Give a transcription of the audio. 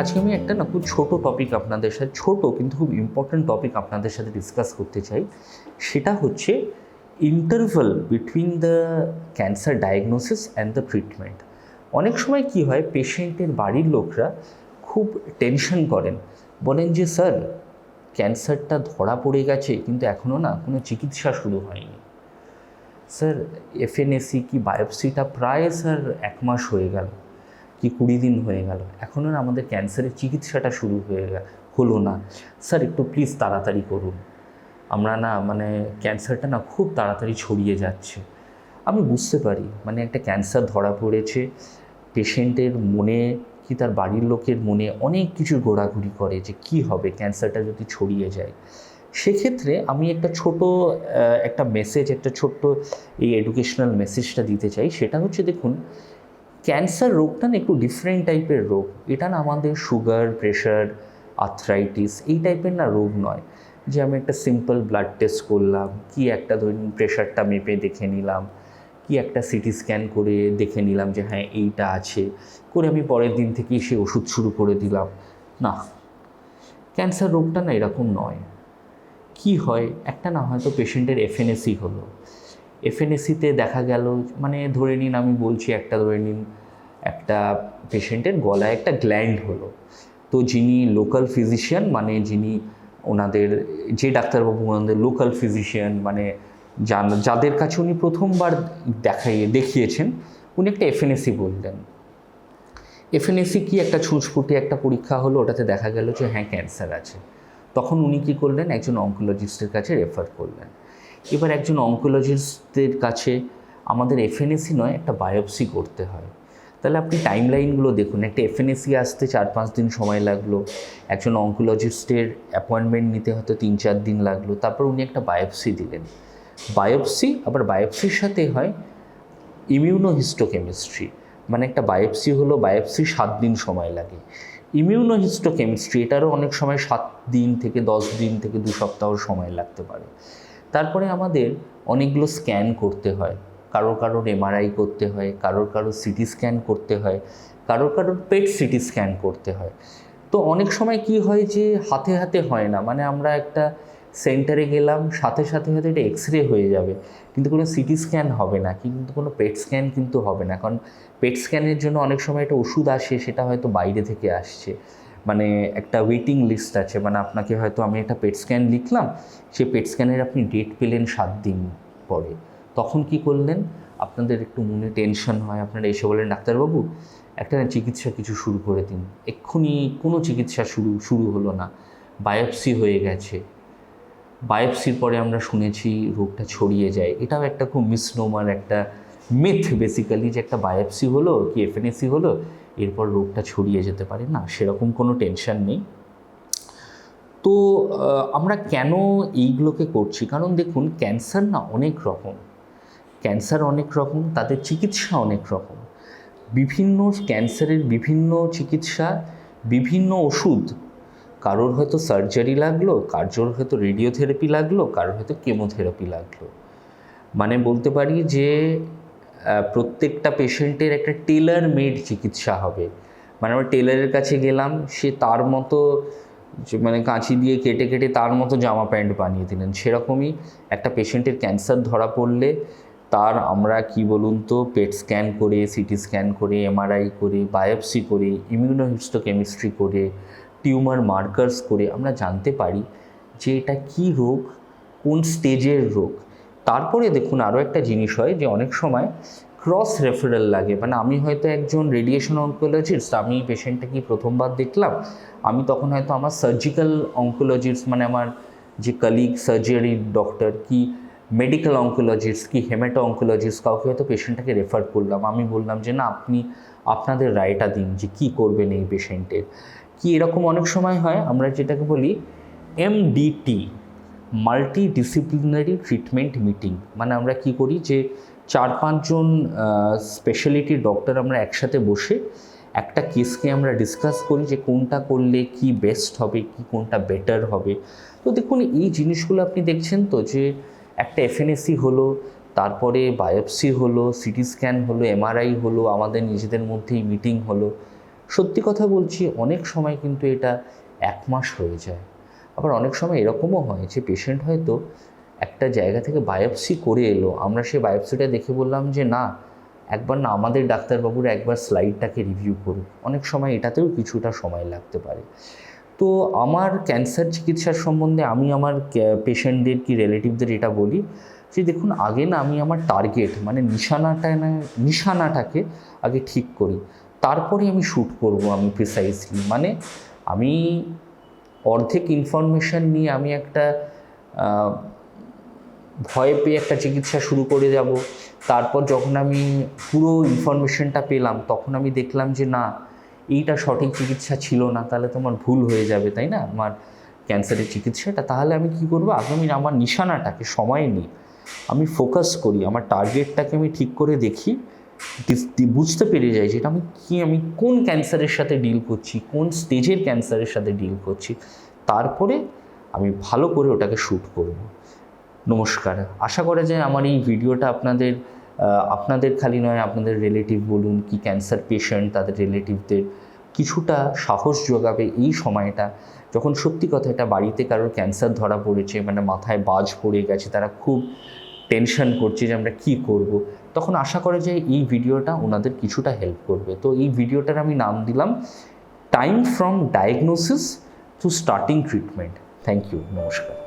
আজকে আমি একটা না খুব ছোট টপিক আপনাদের সাথে, ছোট কিন্তু খুব ইম্পর্ট্যান্ট টপিক আপনাদের সাথে ডিসকাস করতে চাই। সেটা হচ্ছে interval between the cancer diagnosis and the treatment অনেক সময় কি হয় পেশেন্টের বাড়ির লোকরা খুব টেনশন করেন। বলেন যে, স্যার ক্যান্সারটা ধরা পড়ে গেছে, কিন্তু এখনও না কোনো চিকিৎসা শুরু হয়নি। স্যার এফএনএসি কি বায়োপসিটা প্রায়, স্যার, এক মাস হয়ে গেল। কি কুড়ি দিন হয়ে গেল। এখনও আমাদের ক্যান্সারের চিকিৎসাটা শুরু হয়ে হলো না। স্যার, একটু প্লিজ তাড়াতাড়ি করুন। আমরা না মানে ক্যান্সারটা না খুব তাড়াতাড়ি ছড়িয়ে যাচ্ছে। আমি বুঝতে পারি মানে একটা ক্যান্সার ধরা পড়েছে পেশেন্টের মনে কি তার বাড়ির লোকের মনে অনেক কিছু ঘোরাঘুরি করে যে কি হবে ক্যান্সারটা যদি ছড়িয়ে যায়। সেক্ষেত্রে আমি একটা ছোট একটা মেসেজ একটা ছোট্ট এই এডুকেশনাল মেসেজটা দিতে চাই। সেটা হচ্ছে দেখুন ক্যান্সার রোগটা না একটু ডিফারেন্ট টাইপের রোগ। এটা না আমাদের সুগার প্রেশার আর্থ্রাইটিস এই টাইপের না রোগ নয়। যে আমি একটা সিম্পল ব্লাড টেস্ট করলাম, কি একটা ধরুন প্রেশারটা মেপে দেখে নিলাম, কি একটা সিটি স্ক্যান করে দেখে নিলাম যে হ্যাঁ এইটা আছে। করে আমি পরের দিন থেকেই সে ওষুধ শুরু করে দিলাম। না, ক্যান্সার রোগটা না এরকম নয়। কি হয়? একটা না হয়তো পেশেন্টের এফএনএসি হলো। এফএনএসিতে দেখা গেল মানে ধরে নিন আমি বলছি একটা, ধরে নিন একটা পেশেন্টের গলায় একটা গ্ল্যান্ড হলো। তো যিনি লোকাল ফিজিশিয়ান মানে যিনি ওনাদের, যে ডাক্তারবাবু ওনাদের লোকাল ফিজিশিয়ান মানে যাদের কাছে উনি প্রথমবার দেখাইয়ে দেখিয়েছেন, উনি একটা এফএনএসি বললেন। এফএনএসি কি একটা ছুঁচফুটে একটা পরীক্ষা হলো, ওটাতে দেখা গেল যে হ্যাঁ ক্যান্সার আছে। তখন উনি কী করলেন, একজন অঙ্কোলজিস্টের কাছে রেফার করলেন। এবার একজন অঙ্কোলজিস্টের কাছে আমাদের এফএনএসি নয়, একটা বায়োপসি করতে হয়। তাহলে আপনি টাইম লাইনগুলো দেখুন, একটা এফএনএসি আসতে চার পাঁচ দিন সময় লাগল, একজন অঙ্কোলজিস্টের অ্যাপয়েন্টমেন্ট নিতে হয়তো তিন চার দিন লাগল, তারপর উনি একটা বায়োপসি দিলেন। বায়োপসি আবার বায়োপসির সাথে হয় ইমিউনোহিস্টোকেমিস্ট্রি মানে একটা বায়োপসি হলো বায়োপসি সাত দিন সময় লাগে। ইমিউনোহিস্টোকেমিস্ট্রি এটারও অনেক সময় সাত দিন থেকে দশ দিন থেকে দু সপ্তাহ সময় লাগতে পারে। তারপরে আমাদের অনেকগুলো স্ক্যান করতে হয়। কারোর কারোর এমআরআই করতে হয়, কারোর কারোর সিটি স্ক্যান করতে হয়, কারোর কারোর পেট সিটি স্ক্যান করতে হয়। তো অনেক সময় কি হয় যে, হাতে হাতে হয় না। মানে আমরা একটা সেন্টারে গেলাম, সাথে সাথে হয়তো এটা এক্স রে হয়ে যাবে। কিন্তু কোনো সিটি স্ক্যান হবে না, কিন্তু কোনো পেট স্ক্যান কিন্তু হবে না। কারণ পেট স্ক্যানের জন্য অনেক সময় একটা ওষুধ আসে, সেটা হয়তো বাইরে থেকে আসছে। মানে একটা ওয়েটিং লিস্ট আছে মানে আপনাকে হয়তো আমি একটা পেট স্ক্যান লিখলাম সেই পেট স্ক্যানের আপনি ডেট পেলেন সাত দিন পরে। তখন কি করলেন? আপনাদের একটু মনে টেনশন হয়, আপনারা এসে বলেন ডাক্তারবাবু, একটা না চিকিৎসা কিছু শুরু করে দিন। এক্ষুনি কোনো চিকিৎসা শুরু শুরু হলো না। বায়োপসি হয়ে গেছে। বায়োপসির পরে আমরা শুনেছি রোগটা ছড়িয়ে যায়। এটাও একটা খুব মিসনোমার একটা মিথ বেসিক্যালি যে একটা বায়োপসি হলো, কি এফএনএসি হলো এরপর রোগটা ছড়িয়ে যেতে পারে, না? সেরকম কোনো টেনশন নেই। তো আমরা কেন এইগুলোকে করছি? কারণ দেখুন ক্যান্সার না অনেক রকম। ক্যান্সার অনেক রকম, তাদের চিকিৎসা অনেক রকম। বিভিন্ন ক্যান্সারের বিভিন্ন চিকিৎসা, বিভিন্ন ওষুধ। কারোর হয়তো সার্জারি লাগল, কারোর হয়তো রেডিওথেরাপি লাগল, কারোর হয়তো কেমোথেরাপি লাগল। মানে বলতে পারি যে প্রত্যেকটা পেশেন্টের একটা টেলার মেড চিকিৎসা হবে। মানে আমরা টেলারের কাছে গেলাম, সে তার মতো মানে কাঁচি দিয়ে কেটে কেটে তার মতো জামা প্যান্ট বানিয়ে দিলেন। সেরকমই একটা পেশেন্টের ক্যান্সার ধরা পড়লে তার আমরা কি বলুন তো পেট স্ক্যান করে সিটি স্ক্যান করে এমআরআই করে বায়োপসি করে ইমিউনোহিস্টোকেমিস্ট্রি করে টিউমার মার্কার্স করে আমরা জানতে পারি যে এটা কী রোগ, কোন স্টেজের রোগ। তারপরে দেখুন আরও একটা জিনিস হয় যে অনেক সময় ক্রস রেফারেল লাগে। মানে আমি হয়তো একজন রেডিয়েশন অঙ্কোলজিস্ট আমি পেশেন্টটাকে প্রথমবার দেখলাম, আমি তখন হয়তো আমার সার্জিক্যাল অঙ্কোলজিস্ট মানে আমার যে কালিগ সার্জারি ডক্টর কি মেডিকেল অঙ্কোলজিস্ট কি হেমাটো অঙ্কোলজিস্ট কাউকে হয়তো পেশেন্টটাকে রেফার করলাম। আমি বললাম যে, না, আপনি আপনাদের রায়টা দিন যে কী করবেন এই পেশেন্টের কি এরকম অনেক সময় হয়, আমরা যেটাকে বলি MDT multidisciplinary treatment meeting মানে আমরা কি করি যে চার পাঁচজন স্পেশালিটি ডক্টর আমরা একসাথে বসে একটা কেসকে আমরা ডিসকাস করি যে কোনটা করলে কি বেস্ট হবে, কি কোনটা বেটার হবে। তো দেখুন, এই জিনিসগুলো আপনি দেখছেন তো যে একটা এফএনএসি হলো, তারপরে বায়োপসি হলো সিটি স্ক্যান হলো এমআরআই হলো, আমাদের নিজেদের মধ্যেই মিটিং হলো। সত্যি কথা বলছি, অনেক সময় কিন্তু এটা এক মাস হয়ে যায়। আবার অনেক সময় এরকমও হয় যে পেশেন্ট হয়তো একটা জায়গা থেকে বায়োপসি করে এলো। আমরা সেই বায়োপসিটা দেখে বললাম যে, না, একবার না, আমাদের ডাক্তারবাবুরা একবার স্লাইডটাকে রিভিউ করুক। অনেক সময় এটাতেও কিছুটা সময় লাগতে পারে। তো আমার ক্যান্সার চিকিৎসার সম্বন্ধে আমি আমার পেশেন্টদের কি রিলেটিভদের এটা বলি যে, দেখুন, আগে না আমি আমার টার্গেট মানে নিশানাটা না, নিশানাটাকে আগে ঠিক করি। তারপরে আমি শ্যুট করব আমি প্রিসাইজলি মানে আমি অর্ধেক ইনফরমেশান নিয়ে আমি একটা ভয় পেয়ে একটা চিকিৎসা শুরু করে যাব। তারপর যখন আমি পুরো ইনফরমেশনটা পেলাম, তখন আমি দেখলাম যে না, এইটা সঠিক চিকিৎসা ছিল না, তাহলে তোমার ভুল হয়ে যাবে, তাই না? আমার ক্যান্সারের চিকিৎসাটা। তাহলে আমি কি করব? আগে আমি আমার নিশানাটাকে সময় নিই আমি ফোকাস করি, আমার টার্গেটটাকে আমি ঠিক করে দেখি। বুঝতে পেরে যাই যেটা আমি কি, আমি কোন ক্যান্সারের সাথে ডিল করছি, কোন স্টেজের ক্যান্সারের সাথে ডিল করছি, তারপরে আমি ভালো করে ওটাকে শ্যুট করব। নমস্কার, আশা করা যায় আমার এই ভিডিওটা আপনাদের আপনাদের খালি নয়, আপনাদের রিলেটিভ বলুন কি ক্যান্সার পেশেন্ট তাদের রিলেটিভদের কিছুটা সাহস যোগাবে এই সময়টা। যখন সত্যি কথা এটা বাড়িতে কারোর ক্যান্সার ধরা পড়েছে মানে মাথায় বাজ পড়ে গেছে, তারা খুব টেনশন করছে যে আমরা কী করব। তখন আশা করে যে এই ভিডিওটা ওনাদের কিছুটা হেল্প করবে। তো এই ভিডিওটার আমি নাম দিলাম time from diagnosis to starting treatment thank you নমস্কার।